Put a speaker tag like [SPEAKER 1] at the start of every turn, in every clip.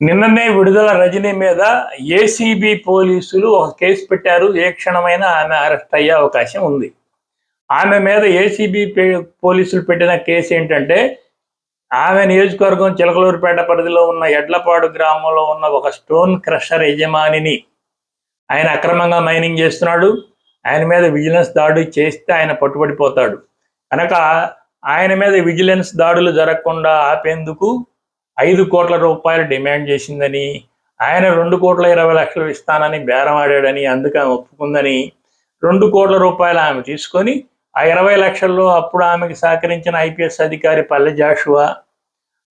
[SPEAKER 1] నిన్ననే విడుదల రజనీ మీద ఏసీబీ పోలీసులు ఒక కేసు పెట్టారు. ఏ క్షణమైనా ఆమె అరెస్ట్ అయ్యే అవకాశం ఉంది. ఆమె మీద ఏసీబీ పోలీసులు పెట్టిన కేసు ఏంటంటే ఆమె నియోజకవర్గం చిలకలూరుపేట పరిధిలో ఉన్న ఎడ్లపాడు గ్రామంలో ఉన్న ఒక స్టోన్ క్రషర్ యజమానిని ఆయన అక్రమంగా మైనింగ్ చేస్తున్నాడు. ఆయన మీద విజిలెన్స్ దాడి చేస్తే ఆయన పట్టుబడిపోతాడు. కనుక ఆయన మీద విజిలెన్స్ దాడులు జరగకుండా ఆపేందుకు ఐదు కోట్ల రూపాయలు డిమాండ్ చేసిందని ఆయన రెండు కోట్ల ఇరవై లక్షలు ఇస్తానని బేరం ఆడాడని అందుకే ఆమె ఒప్పుకుందని రెండు కోట్ల రూపాయలు ఆమె తీసుకొని ఆ ఇరవై లక్షల్లో అప్పుడు ఆమెకి సహకరించిన ఐపీఎస్ అధికారి పల్లె జాషువా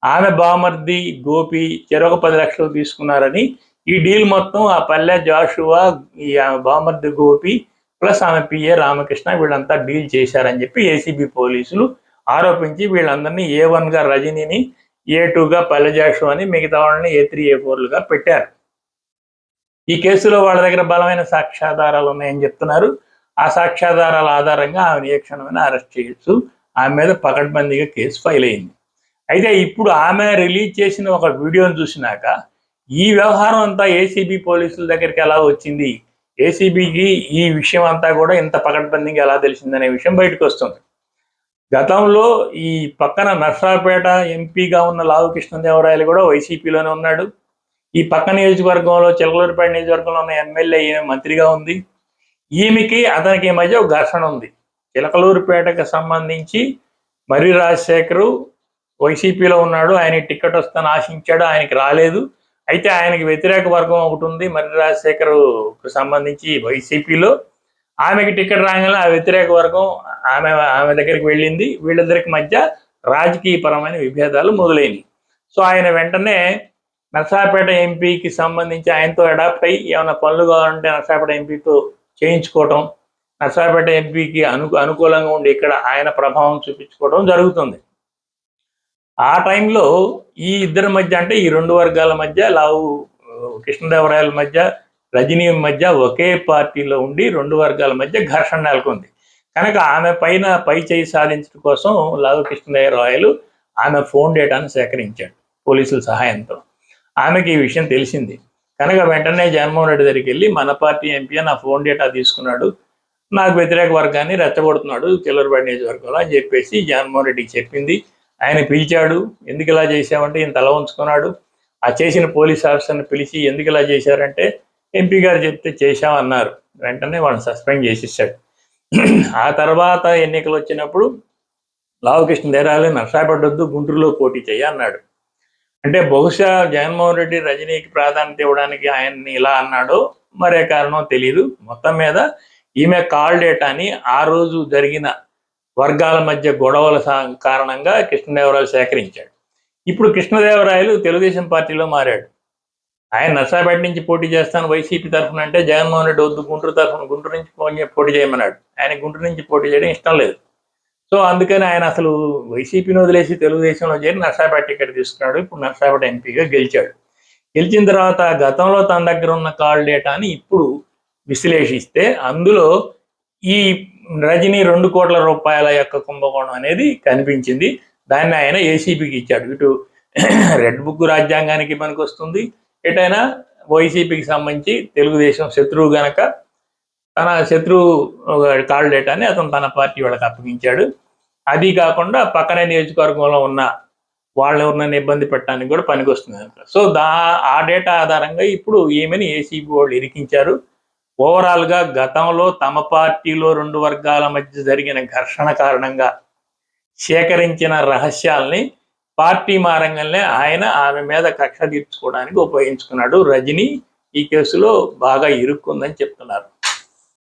[SPEAKER 1] ఆమె బామర్ది గోపి చెరొక పది లక్షలు తీసుకున్నారని ఈ డీల్ మొత్తం ఆ పల్లె జాషువా ఈ ఆమె బామర్ది గోపి ప్లస్ ఆమె పిఏ రామకృష్ణ వీళ్ళంతా డీల్ చేశారని చెప్పి ఏసీబీ పోలీసులు ఆరోపించి వీళ్ళందరినీ ఏ వన్గా రజనీని ఏ టూగా పల్లెజాషు అని మిగతా వాళ్ళని ఏ త్రీ ఏ ఫోర్లుగా పెట్టారు. ఈ కేసులో వాళ్ళ దగ్గర బలమైన సాక్ష్యాధారాలు ఉన్నాయని చెప్తున్నారు. ఆ సాక్ష్యాధారాల ఆధారంగా ఆమెను ఏ క్షణమైనా అరెస్ట్ చేయొచ్చు. ఆమె మీద పకడ్బందీగా కేసు ఫైల్ అయింది. అయితే ఇప్పుడు ఆమె రిలీజ్ చేసిన ఒక వీడియోను చూసినాక ఈ వ్యవహారం అంతా ఏసీబీ పోలీసుల దగ్గరికి ఎలా వచ్చింది? ఏసీబీకి ఈ విషయం అంతా కూడా ఇంత పకడ్బందీగా ఎలా తెలిసిందనే విషయం బయటకు వస్తుంది. గతంలో ఈ పక్కన నర్సాపేట ఎంపీగా ఉన్న లావు కృష్ణదేవరాయలు కూడా వైసీపీలోనే ఉన్నాడు. ఈ పక్క నియోజకవర్గంలో చిలకలూరుపేట నియోజకవర్గంలో ఉన్న ఎమ్మెల్యే ఈమె మంత్రిగా ఉంది. ఈమెకి అతనికి మధ్య ఒక ఘర్షణ ఉంది. చిలకలూరుపేటకు సంబంధించి మర్రి రాజశేఖరు వైసీపీలో ఉన్నాడు. ఆయన టికెట్ వస్తాను ఆశించాడు. ఆయనకి రాలేదు. అయితే ఆయనకి వ్యతిరేక వర్గం ఒకటి ఉంది. మర్రి రాజశేఖరుకు సంబంధించి వైసీపీలో. ఆమెకి టికెట్ రాగానే ఆ వ్యతిరేక వర్గం ఆమె ఆమె దగ్గరికి వెళ్ళింది. వీళ్ళిద్దరికి మధ్య రాజకీయపరమైన విభేదాలు మొదలైనవి. సో ఆయన వెంటనే నర్సాపేట ఎంపీకి సంబంధించి ఆయనతో అడాప్ట్ అయ్యి ఏమైనా పనులు కావాలంటే నర్సాపేట ఎంపీతో చేయించుకోవటం నర్సాపేట ఎంపీకి అను అనుకూలంగా ఉండి ఇక్కడ ఆయన ప్రభావం చూపించుకోవడం జరుగుతుంది. ఆ టైంలో ఈ ఇద్దరి మధ్య అంటే ఈ రెండు వర్గాల మధ్య లావు కృష్ణదేవరాయల మధ్య రజనీ మధ్య ఒకే పార్టీలో ఉండి రెండు వర్గాల మధ్య ఘర్షణ నెలకొంది. కనుక ఆమె పైన పై చేయి సాధించడం కోసం లావు కృష్ణదేవరాయలు ఆమె ఫోన్ డేటాను సేకరించాడు పోలీసుల సహాయంతో. ఆమెకి ఈ విషయం తెలిసింది. కనుక వెంటనే జగన్మోహన్ రెడ్డి దగ్గరికి వెళ్ళి మన పార్టీ ఎంపీ నా ఫోన్ డేటా తీసుకున్నాడు. నాకు వ్యతిరేక వర్గాన్ని రెచ్చగొడుతున్నాడు కిల్లర్బడి నియోజకవర్గంలో అని చెప్పేసి జగన్మోహన్ రెడ్డికి చెప్పింది. ఆయన పిలిచాడు ఎందుకు ఇలా చేశామంటే ఈయన తల ఉంచుకున్నాడు. ఆ చేసిన పోలీస్ ఆఫీసర్ని పిలిచి ఎందుకు ఇలా చేశారంటే? ఎంపీ గారు చెప్తే చేశామన్నారు. వెంటనే వాళ్ళని సస్పెండ్ చేసేసాడు. ఆ తర్వాత ఎన్నికలు వచ్చినప్పుడు లావకృష్ణ దేరాలు నర్సాపడ్డొద్దు గుంటూరులో పోటీ చేయ అన్నాడు. అంటే బహుశా జగన్మోహన్ రెడ్డి రజనీకి ప్రాధాన్యత ఇవ్వడానికి ఆయన్ని ఇలా అన్నాడో మరే కారణం తెలియదు మొత్తం మీద ఈమె కాల్ డేటాని ఆ రోజు జరిగిన వర్గాల మధ్య గొడవల సా- కారణంగా కృష్ణదేవరాయలు సేకరించాడు. ఇప్పుడు కృష్ణదేవరాయలు తెలుగుదేశం పార్టీలో మారాడు. ఆయన నర్సాపేట నుంచి పోటీ చేస్తాను వైసీపీ తరఫున అంటే జగన్మోహన్ రెడ్డి వద్దు గుంటూరు తరఫున గుంటూరు నుంచి పోటీ చేయమన్నాడు. ఆయన గుంటూరు నుంచి పోటీ చేయడం ఇష్టం లేదు. సో అందుకని ఆయన అసలు వైసీపీని వదిలేసి తెలుగుదేశంలో చేరి నర్సాపేట టికెట్ తీసుకున్నాడు. ఇప్పుడు నర్సాపేట ఎంపీగా గెలిచాడు. గెలిచిన తర్వాత గతంలో తన దగ్గర ఉన్న కాల్ డేటాని ఇప్పుడు విశ్లేషిస్తే అందులో ఈ రజనీ రెండు కోట్ల రూపాయల యొక్క కుంభకోణం అనేది కనిపించింది. దాన్ని ఆయన ఏసీబీకి ఇచ్చాడు. ఇటు రెడ్ బుక్ రాజ్యాంగానికి పనికొస్తుంది. ఎటైనా వైసీపీకి సంబంధించి తెలుగుదేశం శత్రువు గనక తన శత్రువు కాళ్ళు డేటాని అతను తన పార్టీ వాళ్ళకి అప్పగించాడు. అది కాకుండా పక్కనే నియోజకవర్గంలో ఉన్న వాళ్ళు ఎవరినైనా ఇబ్బంది పెట్టడానికి కూడా పనికొస్తుంది సో దా ఆ డేటా ఆధారంగా ఇప్పుడు ఈమెని ఏసీబీ వాళ్ళు ఇరికించారు. ఓవరాల్గా గతంలో తమ పార్టీలో రెండు వర్గాల మధ్య జరిగిన ఘర్షణ కారణంగా సేకరించిన రహస్యాల్ని పార్టీ మారంగానే ఆయన ఆమె మీద కక్ష తీర్చుకోవడానికి ఉపయోగించుకున్నాడు. రజనీ ఈ కేసులో బాగా ఇరుక్కుందని చెప్తున్నారు.